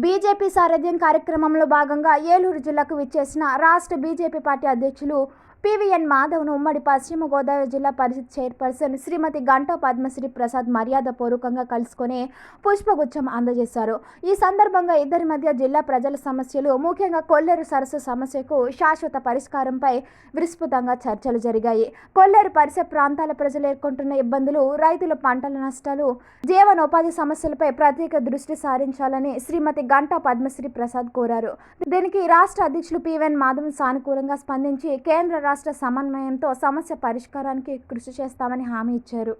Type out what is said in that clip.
BJP సారథ్యం కార్యక్రమంలో భాగంగా ఏలూరు జిల్లాకు విచ్చేసిన రాష్ట్ర బీజేపీ పార్టీ అధ్యక్షులు పివిఎన్ మాధవ్ను ఉమ్మడి పశ్చిమ గోదావరి జిల్లా పరిషత్ చైర్పర్సన్ శ్రీమతి గంటా పద్మశ్రీ ప్రసాద్ మర్యాద పూర్వకంగా కలుసుకొని పుష్పగుచ్చం అందజేశారు. ఈ సందర్భంగా ఇద్దరి మధ్య జిల్లా ప్రజల సమస్యలు ముఖ్యంగా కొల్లేరు సరస్సు సమస్యకు శాశ్వత పరిష్కారంపై విస్తృతంగా చర్చలు జరిగాయి. కొల్లేరు పరిసర ప్రాంతాల ప్రజలు ఎదుర్కొంటున్న ఇబ్బందులు రైతుల పంటల నష్టాలు జీవనోపాధి సమస్యలపై ప్రత్యేక దృష్టి సారించాలని శ్రీమతి గంటా పద్మశ్రీ ప్రసాద్ కోరారు. దీనికి రాష్ట్ర అధ్యక్షులు పివెన్ మాధవ్ సానుకూలంగా స్పందించి కేంద్ర రాష్ట్ర సమన్వయంతో సమస్య పరిష్కారానికి కృషి చేస్తామని హామీ ఇచ్చారు.